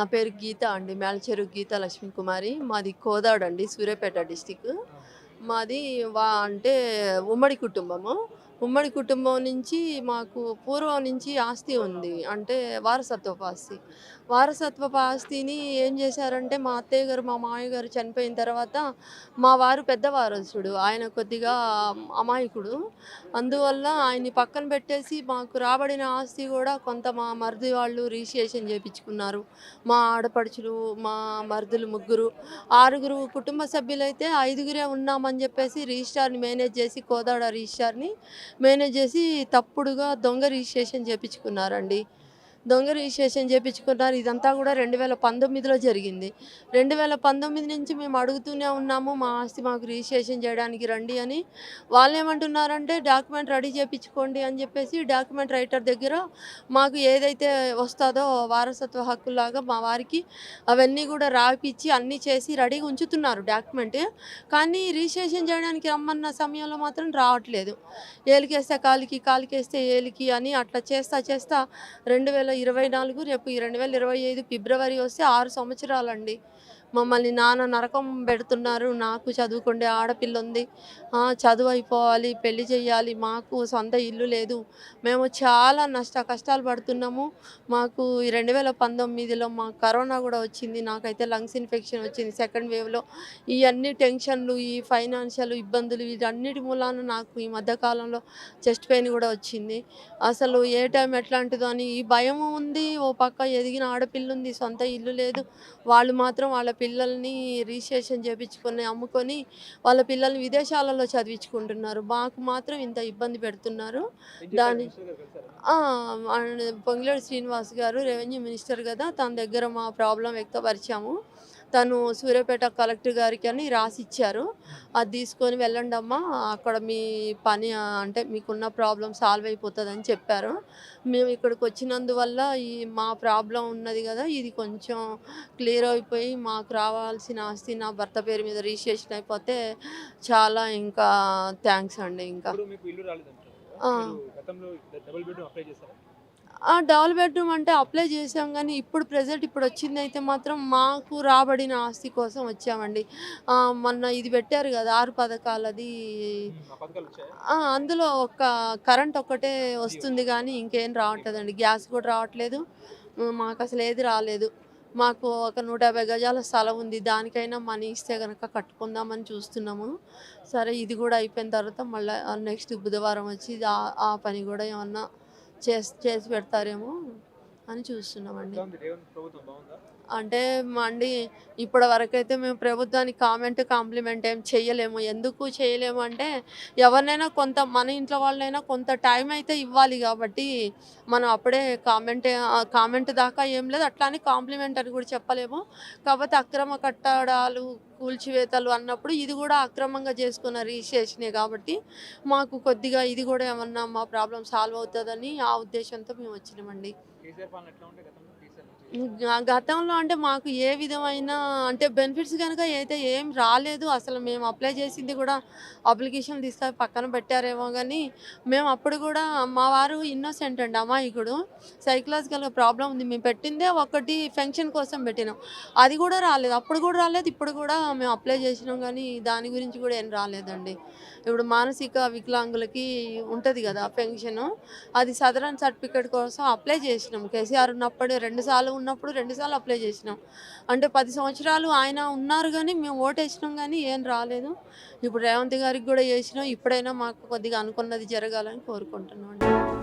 నా పేరు గీత అండి. మేల్చెరు గీత లక్ష్మీ కుమారి మాది కోదాడు అండి సూర్యాపేట డిస్టిక్. మాది వా అంటే ఉమ్మడి కుటుంబము. ఉమ్మడి కుటుంబం నుంచి మాకు పూర్వం నుంచి ఆస్తి ఉంది. అంటే వారసత్వపు ఆస్తి వారసత్వపు ఆస్తిని ఏం చేశారంటే మా అత్తయ్య గారు మా మామయ్య గారు చనిపోయిన తర్వాత మా వారు పెద్ద వారసుడు. ఆయన కొద్దిగా అమాయకుడు. అందువల్ల ఆయన్ని పక్కన పెట్టేసి మాకు రాబడిన ఆస్తి కూడా కొంత మా మరిది వాళ్ళు రిజిస్ట్రేషన్ చేయించుకున్నారు మా ఆడపడుచులు మా మరుదులు ముగ్గురు. ఆరుగురు కుటుంబ సభ్యులైతే ఐదుగురే ఉన్నామని చెప్పేసి రిజిస్టార్ని మేనేజ్ చేసి కోదాడ రిజిస్టార్ని మేనేజ్ చేసి తప్పుడుగా దొంగ రిజిస్ట్రేషన్ చేయించుకున్నారండి దొంగ రిజిస్ట్రేషన్ చేయించుకున్నారు ఇదంతా కూడా రెండు వేల పంతొమ్మిదిలో జరిగింది. రెండు వేల పంతొమ్మిది నుంచి మేము అడుగుతూనే ఉన్నాము మా ఆస్తి మాకు రిజిస్ట్రేషన్ చేయడానికి రండి అని. వాళ్ళు ఏమంటున్నారంటే డాక్యుమెంట్ రెడీ చేయించుకోండి అని చెప్పేసి డాక్యుమెంట్ రైటర్ దగ్గర మాకు ఏదైతే వస్తుందో వారసత్వ హక్కులాగా మా వారికి అవన్నీ కూడా రాపిచ్చి అన్నీ చేసి రెడీగా ఉంచుతున్నారు డాక్యుమెంట్. కానీ రిజిస్ట్రేషన్ చేయడానికి రమ్మన్న సమయంలో మాత్రం రావట్లేదు. ఏలికేస్తే కాలికి కాలికేస్తే ఏలికి అని అట్లా చేస్తా చేస్తా రెండు వేల ఇరవై నాలుగు రేపు రెండు వేల ఇరవై ఐదు ఫిబ్రవరి వస్తే ఆరు సంవత్సరాలండి. మమ్మల్ని నాన్న నరకం పెడుతున్నారు. నాకు చదువుకుండే ఆడపిల్ల ఉంది చదువు అయిపోవాలి పెళ్ళి చేయాలి మాకు సొంత ఇల్లు లేదు. మేము చాలా నష్ట కష్టాలు పడుతున్నాము. మాకు రెండు వేల పంతొమ్మిదిలో మాకు కరోనా కూడా వచ్చింది. నాకైతే లంగ్స్ ఇన్ఫెక్షన్ వచ్చింది. సెకండ్ వేవ్లో ఇవన్నీ టెన్షన్లు ఈ ఫైనాన్షియల్ ఇబ్బందులు వీటన్నిటి మూలాన నాకు ఈ మధ్యకాలంలో చెస్ట్ పెయిన్ కూడా వచ్చింది. అసలు ఏ టైం ఎట్లాంటిదో అని ఈ భయం ఉంది. ఓ పక్క ఎదిగిన ఆడపిల్ల ఉంది సొంత ఇల్లు లేదు. వాళ్ళు మాత్రం వాళ్ళ పిల్లల్ని రిజిస్ట్రేషన్ చేయించుకొని అమ్ముకొని వాళ్ళ పిల్లల్ని విదేశాలలో చదివించుకుంటున్నారు. మాకు మాత్రం ఇంత ఇబ్బంది పెడుతున్నారు. దాని పొంగిలేడు శ్రీనివాస్ గారు రెవెన్యూ మినిస్టర్ కదా తన దగ్గర మా ప్రాబ్లం వ్యక్తపరిచాము. తను సూర్యాపేట కలెక్టర్ గారికి అని రాసి ఇచ్చారు అది తీసుకొని వెళ్ళండి అమ్మా అక్కడ మీ పని అంటే మీకున్న ప్రాబ్లం సాల్వ్ అయిపోతుంది అని చెప్పారు. మేము ఇక్కడికి వచ్చినందువల్ల ఈ మా ప్రాబ్లం ఉన్నది కదా ఇది కొంచెం క్లియర్ అయిపోయి మాకు రావాల్సిన ఆస్తి నా భర్త పేరు మీద రిజిస్ట్రేషన్ అయిపోతే చాలా ఇంకా థ్యాంక్స్ అండి ఇంకా. డబుల్ బెడ్రూమ్ ఆ డబుల్ బెడ్రూమ్ అంటే అప్లై చేసాం కానీ ఇప్పుడు ప్రజెంట్ ఇప్పుడు వచ్చింది అయితే మాత్రం మాకు రాబడిన ఆస్తి కోసం వచ్చామండి. మొన్న ఇది పెట్టారు కదా ఆరు పథకాలది. పథకాలు అందులో ఒక కరెంట్ ఒక్కటే వస్తుంది కానీ ఇంకేం రావట్లేదండి. గ్యాస్ కూడా రావట్లేదు. మాకు అసలు ఏది రాలేదు. మాకు ఒక నూట యాభై గజాల స్థలం ఉంది. దానికైనా మనీ ఇస్తే కనుక కట్టుకుందామని చూస్తున్నాము. సరే ఇది కూడా అయిపోయిన తర్వాత మళ్ళీ నెక్స్ట్ బుధవారం వచ్చి ఆ పని కూడా ఏమన్నా చేసి చేసి పెడతారేమో అని చూస్తున్నామండి. అంటే మా అండి ఇప్పటి వరకు అయితే మేము ప్రభుత్వానికి కామెంట్ కాంప్లిమెంట్ ఏం చేయలేము ఎందుకు చేయలేము అంటే ఎవరినైనా కొంత మన ఇంట్లో వాళ్ళైనా కొంత టైం అయితే ఇవ్వాలి కాబట్టి మనం అప్పుడే కామెంట్ కామెంట్ దాకా ఏం లేదు. అట్లానే కాంప్లిమెంట్ అని కూడా చెప్పలేము. కాకపోతే అక్రమ కట్టడాలు కూల్చివేతలు అన్నప్పుడు ఇది కూడా అక్రమంగా చేసుకున్న రిజిస్ట్రేషనే కాబట్టి మాకు కొద్దిగా ఇది కూడా ఏమన్నా మా ప్రాబ్లం సాల్వ్ అవుతుందని ఆ ఉద్దేశంతో మేము వచ్చినామండి. గతంలో అంటే మాకు ఏ విధమైన అంటే బెనిఫిట్స్ కనుక అయితే ఏం రాలేదు. అసలు మేము అప్లై చేసింది కూడా అప్లికేషన్ తీసుకొని పక్కన పెట్టారేమో కానీ మేము అప్పుడు కూడా మా వారు ఇన్నోసెంట్ అండి అమాయకుడు. సైకలాజికల్గా ప్రాబ్లం ఉంది. మేము పెట్టిందే ఒకటి ఫంక్షన్ కోసం పెట్టినాం. అది కూడా రాలేదు. అప్పుడు కూడా రాలేదు. ఇప్పుడు కూడా మేము అప్లై చేసినాం కానీ దాని గురించి కూడా ఏం రాలేదండి. ఇప్పుడు మానసిక వికలాంగులకి ఉంటుంది కదా పెన్షన్ అది సదరన్ సర్టిఫికేట్ కోసం అప్లై చేసినాం. కేసీఆర్ ఉన్నప్పుడు రెండుసార్లు ఉన్నప్పుడు రెండుసార్లు అప్లై చేసినాం. అంటే పది సంవత్సరాలు ఆయన ఉన్నారు కానీ మేము ఓటేసినాం కానీ ఏం రాలేదు. ఇప్పుడు రేవంత్ గారికి కూడా చేసినాం. ఇప్పుడైనా మాకు కొద్దిగా అనుకున్నది జరగాలని కోరుకుంటున్నాం అండి.